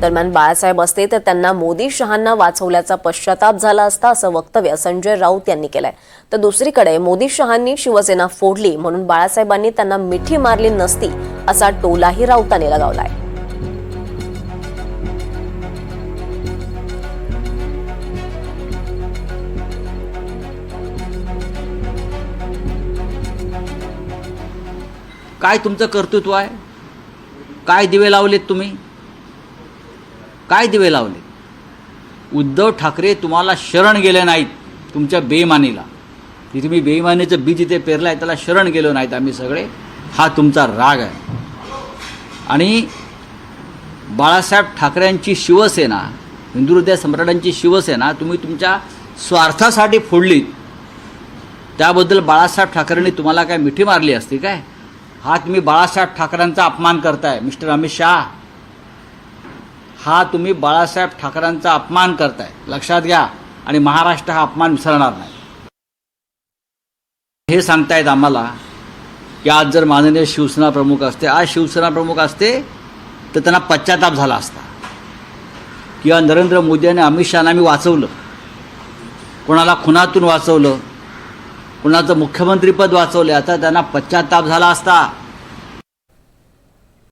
दरम्यान बाळासाहेब असते तर त्यांना मोदी शहांना वाचवल्याचा पश्चाताप झाला असता असं वक्तव्य संजय राऊत यांनी केलंय. तर दुसरीकडे मोदी शहांनी शिवसेना फोडली म्हणून बाळासाहेबांनी त्यांना मिठी मारली नसती असा टोलाही राऊतांनी लगावलाय. काय तुमचं कर्तृत्व आहे? काय दिवे लावलेत तुम्ही? काय दिवे लावले? उद्धव ठाकरे तुम्हाला शरण गेले नाहीत तुमच्या बेईमानीला. की तुम्ही बेईमानीचं बीज इथे पेरलं आहे त्याला शरण गेलो नाहीत आम्ही सगळे. हा तुमचा राग आहे. आणि बाळासाहेब ठाकरेंची शिवसेना हिंदू हृदय सम्राटांची शिवसेना तुम्ही तुमच्या स्वार्थासाठी फोडलीत. त्याबद्दल बाळासाहेब ठाकरेंनी तुम्हाला काय मिठी मारली असती काय? हा तुम्ही बाळासाहेब ठाकरेंचा अपमान करताय मिस्टर अमित शहा. हा तुम्ही बाळासाहेब ठाकरेंचा अपमान करताय. लक्षात घ्या. आणि महाराष्ट्र हा अपमान विसरणार नाही. हे सांगतायत आम्हाला की आज जर माननीय शिवसेना प्रमुख असते आज शिवसेना प्रमुख असते तर त्यांना पश्चाताप झाला असता. किंवा नरेंद्र मोदी आणि अमित शहाना आम्ही वाचवलं. कोणाला खुनातून वाचवलं कुणाचं मुख्यमंत्रीपद वाचवलं आता त्यांना पश्चाताप झाला असता.